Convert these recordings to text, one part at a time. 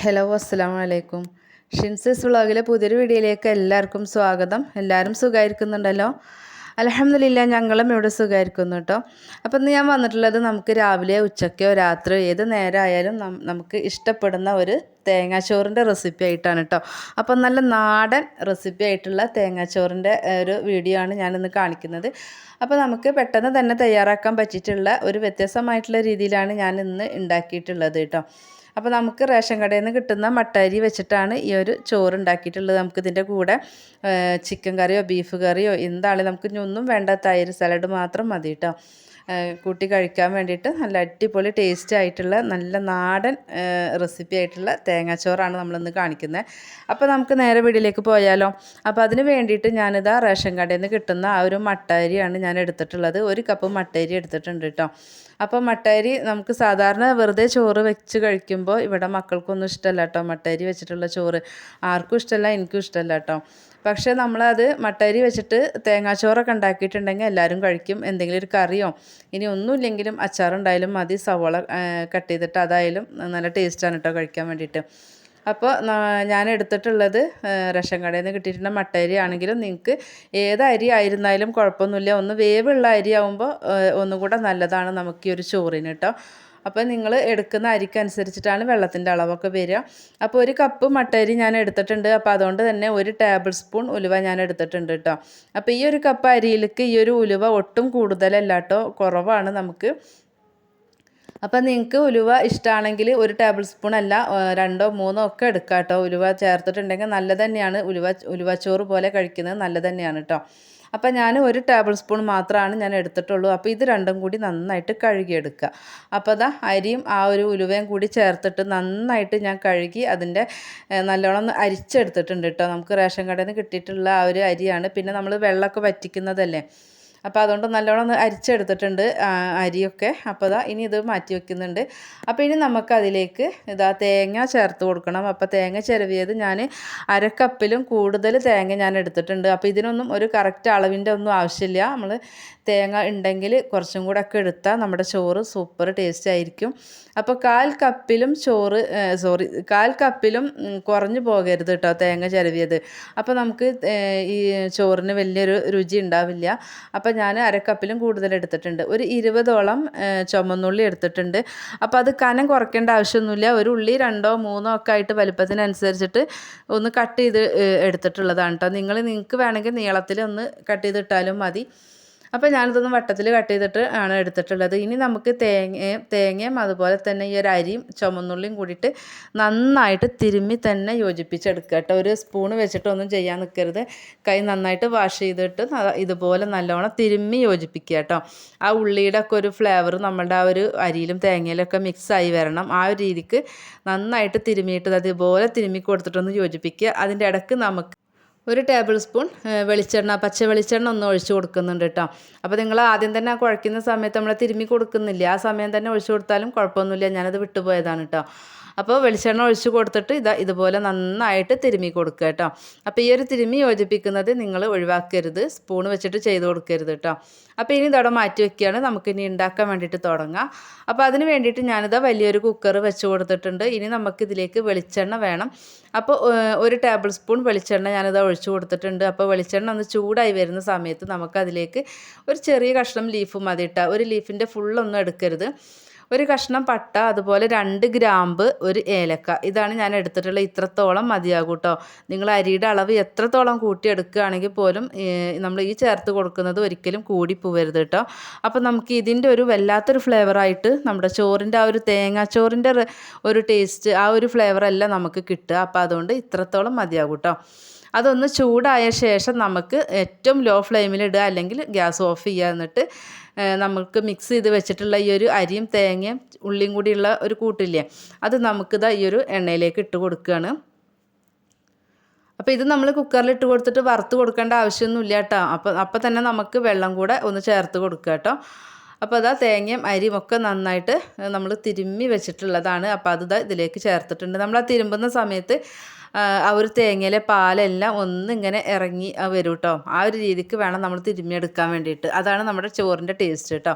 Hello അസ്സാം വലൈക്കും ഷിൻസിസ് വ്ളോഗിലെ പുതിയൊരു വീഡിയോയിലേക്ക് എല്ലാവർക്കും സ്വാഗതം. എല്ലാവരും സുഖമായിരിക്കുന്നുണ്ടല്ലോ അലഹമില്ല ഞങ്ങളും ഇവിടെ സുഖമായിരിക്കുന്നു കേട്ടോ. അപ്പം ഇന്ന് ഞാൻ വന്നിട്ടുള്ളത് നമുക്ക് രാവിലെ ഉച്ചയ്ക്കോ രാത്രിയോ ഏത് നേരമായാലും നമുക്ക് ഇഷ്ടപ്പെടുന്ന ഒരു തേങ്ങാച്ചോറിന്റെ റെസിപ്പി ആയിട്ടാണ് കേട്ടോ. അപ്പം നല്ല നാടൻ റെസിപ്പി ആയിട്ടുള്ള തേങ്ങാച്ചോറിന്റെ ഒരു വീഡിയോ ആണ് ഞാനിന്ന് കാണിക്കുന്നത്. അപ്പോൾ നമുക്ക് പെട്ടെന്ന് തന്നെ തയ്യാറാക്കാൻ പറ്റിയിട്ടുള്ള ഒരു വ്യത്യസ്തമായിട്ടുള്ള രീതിയിലാണ് ഞാൻ ഇന്ന് ഉണ്ടാക്കിയിട്ടുള്ളത് കേട്ടോ. അപ്പോൾ നമുക്ക് റേഷൻ കടയിൽ നിന്ന് കിട്ടുന്ന മട്ടരി വെച്ചിട്ടാണ് ഈ ഒരു ചോറ് ഉണ്ടാക്കിയിട്ടുള്ളത് നമുക്ക് ഇതിന്റെ കൂടെ ചിക്കൻ കറിയോ ബീഫ് കറിയോ എന്താണെങ്കിലും നമുക്ക് ഇനി ഒന്നും വേണ്ട തൈര് സലാഡ് മാത്രം മതി കേട്ടോ കൂട്ടി കഴിക്കാൻ വേണ്ടിയിട്ട് നല്ല അടിപൊളി ടേസ്റ്റ് ആയിട്ടുള്ള നല്ല നാടൻ റെസിപ്പി ആയിട്ടുള്ള തേങ്ങാച്ചോറാണ് നമ്മളിന്ന് കാണിക്കുന്നത്. അപ്പോൾ നമുക്ക് നേരെ വീട്ടിലേക്ക് പോയാലോ? അപ്പോൾ അതിന് വേണ്ടിയിട്ട് ഞാനിതാ റേഷൻ കടയിൽ നിന്ന് കിട്ടുന്ന ആ ഒരു മട്ടരിയാണ് ഞാൻ എടുത്തിട്ടുള്ളത്. ഒരു കപ്പ് മട്ടരി എടുത്തിട്ടുണ്ട് കേട്ടോ അപ്പോൾ മട്ടരി നമുക്ക് സാധാരണ വെറുതെ ചോറ് വെച്ച് കഴിക്കുമ്പോൾ ഇവിടെ മക്കൾക്കൊന്നും ഇഷ്ടമല്ല കേട്ടോ മട്ടരി വെച്ചിട്ടുള്ള ചോറ്. ആർക്കും ഇഷ്ടമല്ല എനിക്കും ഇഷ്ടമല്ല കേട്ടോ പക്ഷേ നമ്മളത് മട്ടരി വെച്ചിട്ട് തേങ്ങാച്ചോറൊക്കെ ഉണ്ടാക്കിയിട്ടുണ്ടെങ്കിൽ എല്ലാവരും കഴിക്കും. എന്തെങ്കിലും ഒരു കറിയോ ഇനി ഒന്നുമില്ലെങ്കിലും അച്ചാറുണ്ടായാലും മതി. സവോള കട്ട് ചെയ്തിട്ട് അതായാലും നല്ല ടേസ്റ്റാണ് കേട്ടോ കഴിക്കാൻ വേണ്ടിയിട്ട്. അപ്പോൾ ഞാൻ എടുത്തിട്ടുള്ളത് റേഷൻ കടയിൽ നിന്ന് കിട്ടിയിട്ടുള്ള മട്ട അരി ആണെങ്കിലും നിങ്ങൾക്ക് ഏത് അരി ആയിരുന്നാലും കുഴപ്പമൊന്നുമില്ല. ഒന്ന് വേവുള്ള അരി ആകുമ്പോൾ ഒന്നുകൂടെ നല്ലതാണ് നമുക്ക് ഈ ഒരു ചോറിന് കേട്ടോ. അപ്പോൾ നിങ്ങൾ എടുക്കുന്ന അരിക്കനുസരിച്ചിട്ടാണ് വെള്ളത്തിന്റെ അളവൊക്കെ വരിക. അപ്പോൾ ഒരു കപ്പ് മട്ടരി ഞാൻ എടുത്തിട്ടുണ്ട്. അപ്പോൾ അതുകൊണ്ട് തന്നെ ഒരു ടേബിൾ സ്പൂൺ ഉലുവ ഞാൻ എടുത്തിട്ടുണ്ട് കേട്ടോ അപ്പോൾ ഈ ഒരു കപ്പ് അരിയിലേക്ക് ഈ ഒരു ഉലുവ ഒട്ടും കൂടുതലല്ല കേട്ടോ കുറവാണ് നമുക്ക്. അപ്പം നിങ്ങൾക്ക് ഉലുവ ഇഷ്ടമാണെങ്കിൽ ഒരു ടേബിൾ സ്പൂൺ അല്ല രണ്ടോ മൂന്നോ ഒക്കെ എടുക്കാം കേട്ടോ ഉലുവ ചേർത്തിട്ടുണ്ടെങ്കിൽ നല്ല തന്നെയാണ്. ഉലുവ ഉലുവച്ചോറ് പോലെ കഴിക്കുന്നത് നല്ല തന്നെയാണ് കേട്ടോ അപ്പം ഞാൻ ഒരു ടേബിൾ സ്പൂൺ മാത്രമാണ് ഞാൻ എടുത്തിട്ടുള്ളൂ. അപ്പോൾ ഇത് രണ്ടും കൂടി നന്നായിട്ട് കഴുകിയെടുക്കുക. അപ്പോൾ അതാ അരിയും ആ ഒരു ഉലുവയും കൂടി ചേർത്തിട്ട് നന്നായിട്ട് ഞാൻ കഴുകി അതിന്റെ നല്ലോണം അരിച്ചെടുത്തിട്ടുണ്ട് കേട്ടോ. നമുക്ക് റേഷൻ കടയിൽ നിന്ന് കിട്ടിയിട്ടുള്ള ആ ഒരു അരിയാണ്. പിന്നെ നമ്മൾ വെള്ളമൊക്കെ വറ്റിക്കുന്നതല്ലേ? അപ്പോൾ അതുകൊണ്ട് നല്ലോണം അരിച്ചെടുത്തിട്ടുണ്ട് അരിയൊക്കെ. അപ്പോൾ ഇതാ ഇനി ഇത് മാറ്റി വെക്കുന്നുണ്ട്. അപ്പോൾ ഇനി നമുക്ക് അതിലേക്ക് ഇതാ തേങ്ങ ചേർത്ത് കൊടുക്കണം. അപ്പോൾ തേങ്ങ ചിരവിയത് ഞാൻ അരക്കപ്പിലും കൂടുതൽ തേങ്ങ ഞാൻ എടുത്തിട്ടുണ്ട്. അപ്പോൾ ഇതിനൊന്നും ഒരു കറക്റ്റ് അളവിന്റെ ഒന്നും ആവശ്യമില്ല. നമ്മൾ തേങ്ങ ഉണ്ടെങ്കിൽ കുറച്ചും കൂടെ ഒക്കെ എടുത്താൽ നമ്മുടെ ചോറ് സൂപ്പർ ടേസ്റ്റ് ആയിരിക്കും. അപ്പോൾ കാൽ കപ്പിലും ചോറ് സോറി കാൽ കപ്പിലും കുറഞ്ഞു പോകരുത് കേട്ടോ തേങ്ങ ചിരവിയത്. അപ്പോൾ നമുക്ക് ഈ ചോറിന് വലിയൊരു രുചി ഉണ്ടാവില്ല. അപ്പോൾ ഞാൻ അരക്കപ്പിലും കൂടുതൽ എടുത്തിട്ടുണ്ട്. ഒരു ഇരുപതോളം ചുമന്നുള്ളി എടുത്തിട്ടുണ്ട്. അപ്പോൾ അത് കനം കുറയ്ക്കേണ്ട ആവശ്യമൊന്നുമില്ല. ഒരു ഉള്ളി രണ്ടോ മൂന്നോ ഒക്കെ ആയിട്ട് വലുപ്പത്തിനനുസരിച്ചിട്ട് ഒന്ന് കട്ട് ചെയ്ത് എടുത്തിട്ടുള്ളതാണ് കേട്ടോ നിങ്ങൾ നിങ്ങൾക്ക് വേണമെങ്കിൽ നീളത്തിൽ ഒന്ന് കട്ട് ചെയ്തിട്ടാലും മതി. അപ്പോൾ ഞാനിതൊന്ന് വട്ടത്തിൽ കട്ട് ചെയ്തിട്ട് ആണ് എടുത്തിട്ടുള്ളത്. ഇനി നമുക്ക് തേങ്ങയും തേങ്ങയും അതുപോലെ തന്നെ ഈ ഒരു അരിയും ചുമന്നുള്ളിയും കൂടിയിട്ട് നന്നായിട്ട് തിരുമ്മി തന്നെ യോജിപ്പിച്ചെടുക്കുക കേട്ടോ. ഒരു സ്പൂൺ വെച്ചിട്ടൊന്നും ചെയ്യാൻ നിൽക്കരുത്. കൈ നന്നായിട്ട് വാഷ് ചെയ്തിട്ട് ഇതുപോലെ നല്ലോണം തിരുമ്മി യോജിപ്പിക്കുക കേട്ടോ. ആ ഉള്ളിയുടെ ഒക്കെ ഒരു ഫ്ലേവർ നമ്മളുടെ ആ ഒരു അരിയിലും തേങ്ങയിലൊക്കെ ആയി വരണം. ആ ഒരു രീതിക്ക് നന്നായിട്ട് തിരുമ്മിയിട്ട് അതുപോലെ തിരുമ്മി കൊടുത്തിട്ടൊന്ന് യോജിപ്പിക്കുക. അതിന്റെ ഇടയ്ക്ക് നമുക്ക് ഒരു ടേബിൾ സ്പൂൺ വെളിച്ചെണ്ണ പച്ച വെളിച്ചെണ്ണ ഒന്ന് ഒഴിച്ച് കൊടുക്കുന്നുണ്ട് കേട്ടോ അപ്പോൾ നിങ്ങൾ ആദ്യം തന്നെ കുഴക്കുന്ന സമയത്ത് നമ്മൾ തിരുമ്മി കൊടുക്കുന്നില്ല? ആ സമയം തന്നെ ഒഴിച്ചു കൊടുത്താലും കുഴപ്പമൊന്നുമില്ല. ഞാനത് വിട്ടുപോയതാണ് കേട്ടോ അപ്പോൾ വെളിച്ചെണ്ണ ഒഴിച്ച് കൊടുത്തിട്ട് ഇതാ ഇതുപോലെ നന്നായിട്ട് തിരുമി കൊടുക്കുക കേട്ടോ. അപ്പോൾ ഈ ഒരു തിരുമി യോജിപ്പിക്കുന്നത് നിങ്ങൾ ഒഴിവാക്കരുത്. സ്പൂൺ വെച്ചിട്ട് ചെയ്ത് കൊടുക്കരുത് കേട്ടോ. അപ്പോൾ ഇനി ഇതവിടെ മാറ്റി വെക്കുകയാണ് നമുക്ക് ഇനി ഉണ്ടാക്കാൻ വേണ്ടിയിട്ട് തുടങ്ങാം. അപ്പോൾ അതിന് വേണ്ടിയിട്ട് ഞാനിതാ വലിയൊരു കുക്കർ വെച്ച് കൊടുത്തിട്ടുണ്ട്. ഇനി നമുക്കിതിലേക്ക് വെളിച്ചെണ്ണ വേണം. അപ്പോൾ ഒരു ടേബിൾ സ്പൂൺ വെളിച്ചെണ്ണ ഞാനിതാ ഒഴിച്ച് കൊടുത്തിട്ടുണ്ട്. അപ്പോൾ വെളിച്ചെണ്ണ ഒന്ന് ചൂടായി വരുന്ന സമയത്ത് നമുക്കതിലേക്ക് ഒരു ചെറിയ കഷ്ണം ലീഫ് മതി ഇട്ടാൽ ഒരു ലീഫിന്റെ ഫുള്ളൊന്നും എടുക്കരുത്. ഒരു കഷ്ണം പട്ട അതുപോലെ രണ്ട് ഗ്രാമ്പ് ഒരു ഏലക്ക. ഇതാണ് ഞാൻ എടുത്തിട്ടുള്ള ഇത്രത്തോളം മതിയാകും കേട്ടോ നിങ്ങൾ അരിയുടെ അളവ് എത്രത്തോളം കൂട്ടിയെടുക്കുകയാണെങ്കിൽ പോലും നമ്മൾ ഈ ചേർത്ത് കൊടുക്കുന്നത് ഒരിക്കലും കൂടി പോവരുത് കേട്ടോ അപ്പോൾ നമുക്ക് ഇതിന്റെ ഒരു വല്ലാത്തൊരു ഫ്ലേവറായിട്ട് നമ്മുടെ ചോറിന്റെ ആ ഒരു തേങ്ങാച്ചോറിന്റെ ഒരു ടേസ്റ്റ് ആ ഒരു ഫ്ലേവറല്ല നമുക്ക് കിട്ടുക. അപ്പോൾ അതുകൊണ്ട് ഇത്രത്തോളം മതിയാകും കേട്ടോ അതൊന്ന് ചൂടായ ശേഷം നമുക്ക് ഏറ്റവും ലോ ഫ്ലെയിമിലിടുക അല്ലെങ്കിൽ ഗ്യാസ് ഓഫ് ചെയ്യുക എന്നിട്ട് നമുക്ക് മിക്സ് ചെയ്ത് വെച്ചിട്ടുള്ള ഈ ഒരു അരിയും തേങ്ങയും ഉള്ളിയും കൂടിയുള്ള ഒരു കൂട്ടില്ലേ അത് നമുക്കിതാ ഈ ഒരു എണ്ണയിലേക്ക് ഇട്ട് കൊടുക്കുകയാണ്. അപ്പോൾ ഇത് നമ്മൾ കുക്കറിൽ ഇട്ട് കൊടുത്തിട്ട് വറുത്ത് കൊടുക്കേണ്ട ആവശ്യമൊന്നുമില്ല കേട്ടോ. അപ്പോൾ അപ്പോൾ തന്നെ നമുക്ക് വെള്ളം കൂടെ ഒന്ന് ചേർത്ത് കൊടുക്കുക കേട്ടോ. അപ്പോൾ അതാ തേങ്ങയും അരിയും ഒക്കെ നന്നായിട്ട് നമ്മൾ തിരുമ്മി വെച്ചിട്ടുള്ളതാണ്. അപ്പോൾ അത് ഇതിലേക്ക് ചേർത്തിട്ടുണ്ട്. നമ്മൾ ആ തിരുമ്പുന്ന സമയത്ത് ആ ഒരു തേങ്ങയിലെ പാലെല്ലാം ഒന്നിങ്ങനെ ഇറങ്ങി വരും കേട്ടോ ആ ഒരു രീതിക്ക് വേണം നമ്മൾ തിരുമ്മിയെടുക്കാൻ വേണ്ടിയിട്ട്. അതാണ് നമ്മുടെ ചോറിന്റെ ടേസ്റ്റ് കേട്ടോ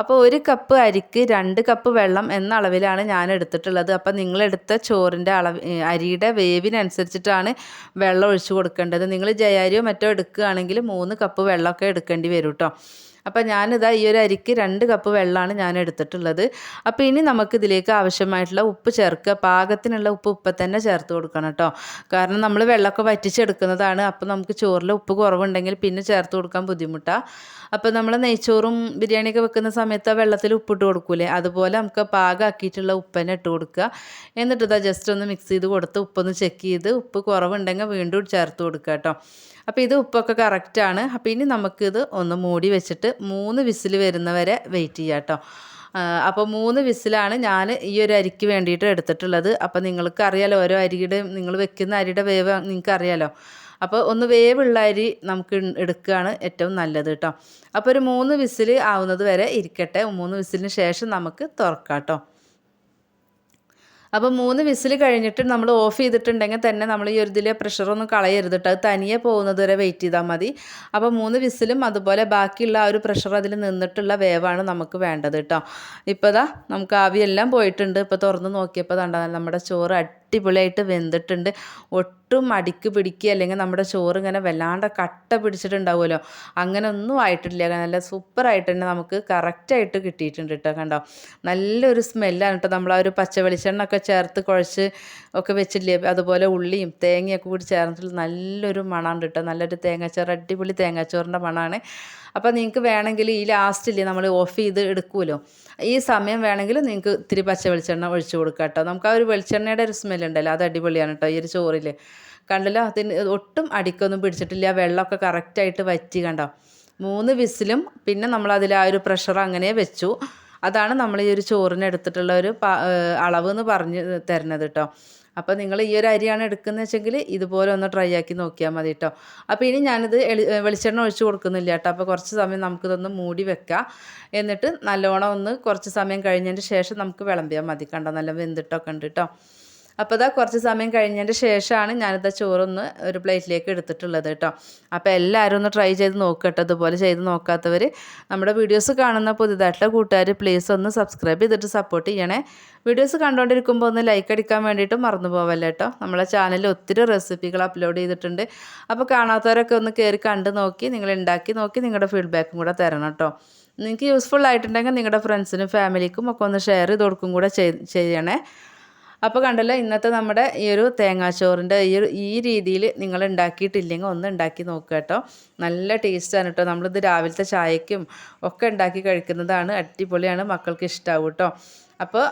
അപ്പോൾ ഒരു കപ്പ് അരിക്ക് രണ്ട് കപ്പ് വെള്ളം എന്ന അളവിലാണ് ഞാൻ എടുത്തിട്ടുള്ളത്. അപ്പോൾ നിങ്ങളെടുത്ത ചോറിന്റെ അളവ് അരിയുടെ വേവിനനുസരിച്ചിട്ടാണ് വെള്ളം ഒഴിച്ചു കൊടുക്കേണ്ടത്. നിങ്ങൾ ജയാരിയോ മറ്റോ എടുക്കുകയാണെങ്കിൽ മൂന്ന് കപ്പ് വെള്ളമൊക്കെ എടുക്കേണ്ടി വരും കേട്ടോ അപ്പോൾ ഞാനിതാ ഈ ഒരു അരിക്ക് രണ്ട് കപ്പ് വെള്ളമാണ് ഞാൻ എടുത്തിട്ടുള്ളത്. അപ്പോൾ ഇനി നമുക്ക് ഇതിലേക്ക് ആവശ്യമായിട്ടുള്ള ഉപ്പ് ചേർക്കുക. പാകത്തിനുള്ള ഉപ്പ് ഉപ്പ് തന്നെ ചേർത്ത് കൊടുക്കണം കേട്ടോ കാരണം നമ്മൾ വെള്ളമൊക്കെ വറ്റിച്ചെടുക്കുന്നതാണ്. അപ്പോൾ നമുക്ക് ചോറിൽ ഉപ്പ് കുറവുണ്ടെങ്കിൽ പിന്നെ ചേർത്ത് കൊടുക്കാൻ ബുദ്ധിമുട്ടാണ് അപ്പോൾ നമ്മൾ നെയ്ച്ചോറും ബിരിയാണിയൊക്കെ വെക്കുന്ന സമയത്ത് ആ വെള്ളത്തിൽ ഉപ്പിട്ട് കൊടുക്കൂലേ? അതുപോലെ നമുക്ക് പാകമാക്കിയിട്ടുള്ള ഉപ്പ് തന്നെ ഇട്ട് കൊടുക്കുക. എന്നിട്ട് ഇതാ ജസ്റ്റ് ഒന്ന് മിക്സ് ചെയ്ത് കൊടുത്ത് ഉപ്പൊന്ന് ചെക്ക് ചെയ്ത് ഉപ്പ് കുറവുണ്ടെങ്കിൽ വീണ്ടും ചേർത്ത് കൊടുക്കുക കേട്ടോ അപ്പോൾ ഇത് ഉപ്പൊക്കെ കറക്റ്റാണ് അപ്പോൾ ഇനി നമുക്കിത് ഒന്ന് മൂടി വെച്ചിട്ട് മൂന്ന് വിസിൽ വരുന്നവരെ വെയിറ്റ് ചെയ്യാം കേട്ടോ. അപ്പോൾ മൂന്ന് വിസിലാണ് ഞാൻ ഈ ഒരു അരിക്ക് വേണ്ടിയിട്ട് എടുത്തിട്ടുള്ളത്. അപ്പോൾ നിങ്ങൾക്ക് അറിയാലോ ഓരോ അരിയുടെ നിങ്ങൾ വെക്കുന്ന അരിയുടെ വേവ് നിങ്ങൾക്ക് അറിയാലോ. അപ്പോൾ ഒന്ന് വേവുള്ള അരി നമുക്ക് എടുക്കുകയാണ് ഏറ്റവും നല്ലത് കേട്ടോ. അപ്പോൾ ഒരു മൂന്ന് വിസിൽ ആവുന്നത് വരെ ഇരിക്കട്ടെ. മൂന്ന് വിസിലിന് ശേഷം നമുക്ക് തുറക്കാം കേട്ടോ. അപ്പോൾ മൂന്ന് വിസിൽ കഴിഞ്ഞിട്ട് നമ്മൾ ഓഫ് ചെയ്തിട്ടുണ്ടെങ്കിൽ തന്നെ നമ്മൾ ഈ ഒരു ഇതിലെ പ്രഷറൊന്നും കളയരുത് കേട്ടോ അത് തനിയെ പോകുന്നത് വരെ വെയിറ്റ് ചെയ്താൽ മതി. അപ്പോൾ മൂന്ന് വിസിലും അതുപോലെ ബാക്കിയുള്ള ആ ഒരു പ്രഷർ അതിൽ നിന്നിട്ടുള്ള വേവാണ് നമുക്ക് വേണ്ടത് കേട്ടോ ഇപ്പോൾ ദാ നമുക്ക് ആവിയെല്ലാം പോയിട്ടുണ്ട്. ഇപ്പോൾ തുറന്ന് നോക്കിയപ്പോൾ കണ്ടാ നമ്മുടെ ചോറ് അടിപൊളിയായിട്ട് വെന്തിട്ടുണ്ട്. ഒട്ടും അടിക്ക് പിടിക്കുക അല്ലെങ്കിൽ നമ്മുടെ ചോറ് ഇങ്ങനെ വല്ലാണ്ട് കട്ട പിടിച്ചിട്ടുണ്ടാവുമല്ലോ. അങ്ങനെ ഒന്നും ആയിട്ടില്ല. നല്ല സൂപ്പറായിട്ട് തന്നെ നമുക്ക് കറക്റ്റായിട്ട് കിട്ടിയിട്ടുണ്ട് കേട്ടോ കണ്ടോ? നല്ലൊരു സ്മെല്ലാണ് കേട്ടോ നമ്മൾ ആ ഒരു പച്ച വെളിച്ചെണ്ണ ഒക്കെ ചേർത്ത് കുഴച്ച് ഒക്കെ വെച്ചില്ലേ. അതുപോലെ ഉള്ളിയും തേങ്ങയൊക്കെ കൂടി ചേർന്നിട്ട് നല്ലൊരു മണമുണ്ട് കേട്ടോ നല്ലൊരു തേങ്ങാച്ചോറ് അടിപൊളി തേങ്ങാച്ചോറിന്റെ മണമാണ് അപ്പോൾ നിങ്ങൾക്ക് വേണമെങ്കിൽ ഈ ലാസ്റ്റിൽ നമ്മൾ ഓഫ് ചെയ്ത് എടുക്കുമല്ലോ. ഈ സമയം വേണമെങ്കിൽ നിങ്ങൾക്ക് ഇത്തിരി പച്ച വെളിച്ചെണ്ണ ഒഴിച്ചു കൊടുക്കാം കേട്ടോ നമുക്ക് ആ ഒരു വെളിച്ചെണ്ണയുടെ ഒരു സ്മെല്ലുണ്ടല്ലോ അത് അടിപൊളിയാണ് കേട്ടോ ഈ ഒരു ചോറിൽ കണ്ടല്ലോ? അതിന് ഒട്ടും അടിക്കൊന്നും പിടിച്ചിട്ടില്ല. വെള്ളമൊക്കെ കറക്റ്റായിട്ട് വറ്റി കണ്ടോ? മൂന്ന് വിസിലും പിന്നെ നമ്മൾ അതിൽ ആ ഒരു പ്രഷർ അങ്ങനെ വെച്ചു. അതാണ് നമ്മൾ ഈ ഒരു ചോറിന് എടുത്തിട്ടുള്ള ഒരു അളവ് എന്ന് പറഞ്ഞ് തരുന്നത് കേട്ടോ അപ്പോൾ നിങ്ങൾ ഈ ഒരു അരിയാണ് എടുക്കുന്നത് വെച്ചെങ്കിൽ ഇതുപോലെ ഒന്ന് ട്രൈ ആക്കി നോക്കിയാൽ മതി കേട്ടോ അപ്പോൾ ഇനി ഞാനിത് വെളിച്ചെണ്ണ ഒഴിച്ച് കൊടുക്കുന്നില്ല കേട്ടോ അപ്പോൾ കുറച്ച് സമയം നമുക്കിതൊന്ന് മൂടി വെക്കാം. എന്നിട്ട് നല്ലോണം ഒന്ന് കുറച്ച് സമയം കഴിഞ്ഞതിന് ശേഷം നമുക്ക് വിളമ്പിയാൽ മതി കണ്ടോ? നല്ല വെന്തിട്ടൊക്കെ ഉണ്ട് കേട്ടോ അപ്പോൾ ഇതാ കുറച്ച് സമയം കഴിഞ്ഞതിന്റെ ശേഷമാണ് ഞാനിതാ ചോറൊന്ന് ഒരു പ്ലേറ്റിലേക്ക് എടുത്തിട്ടുള്ളത് കേട്ടോ. അപ്പോൾ എല്ലാവരും ഒന്ന് ട്രൈ ചെയ്ത് നോക്കട്ടെ. അതുപോലെ ചെയ്ത് നോക്കാത്തവർ നമ്മുടെ വീഡിയോസ് കാണുന്ന പുതിയതായിട്ടുള്ള കൂട്ടുകാർ പ്ലീസ് ഒന്ന് സബ്സ്ക്രൈബ് ചെയ്തിട്ട് സപ്പോർട്ട് ചെയ്യണേ. വീഡിയോസ് കണ്ടുകൊണ്ടിരിക്കുമ്പോൾ ഒന്ന് ലൈക്ക് അടിക്കാൻ വേണ്ടിയിട്ട് മറന്നു പോവല്ലേ കേട്ടോ. നമ്മളെ ചാനലിൽ ഒത്തിരി റെസിപ്പികൾ അപ്ലോഡ് ചെയ്തിട്ടുണ്ട്. അപ്പോൾ കാണാത്തവരൊക്കെ ഒന്ന് കയറി കണ്ട് നോക്കി നിങ്ങൾ ഉണ്ടാക്കി നോക്കി നിങ്ങളുടെ ഫീഡ്ബാക്കും കൂടെ തരണം കേട്ടോ. നിങ്ങൾക്ക് യൂസ്ഫുൾ ആയിട്ടുണ്ടെങ്കിൽ നിങ്ങളുടെ ഫ്രണ്ട്സിനും ഫാമിലിക്കും ഒക്കെ ഒന്ന് ഷെയർ ചെയ്ത് കൊടുക്കും കൂടെ ചെയ്യണേ. അപ്പോൾ കണ്ടല്ലോ ഇന്നത്തെ നമ്മുടെ ഈ ഒരു തേങ്ങാച്ചോറിന്റെ ഈ ഒരു ഈ രീതിയിൽ നിങ്ങൾ ഉണ്ടാക്കിയിട്ടില്ലെങ്കിൽ ഒന്ന് ഉണ്ടാക്കി നോക്കുക കേട്ടോ. നല്ല ടേസ്റ്റാണ് കേട്ടോ. നമ്മളിത് രാവിലത്തെ ചായക്കും ഒക്കെ ഉണ്ടാക്കി കഴിക്കുന്നതാണ് അടിപൊളിയാണ്. മക്കൾക്ക് ഇഷ്ടമാവും കേട്ടോ. അപ്പോൾ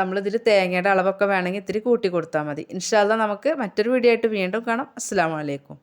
നമ്മളിതിൽ തേങ്ങയുടെ അളവൊക്കെ വേണമെങ്കിൽ ഇത്തിരി കൂട്ടി കൊടുത്താൽ മതി. ഇൻഷാല്ല നമുക്ക് മറ്റൊരു വീഡിയോ ആയിട്ട് വീണ്ടും കാണാം. അസ്സാം വലൈക്കും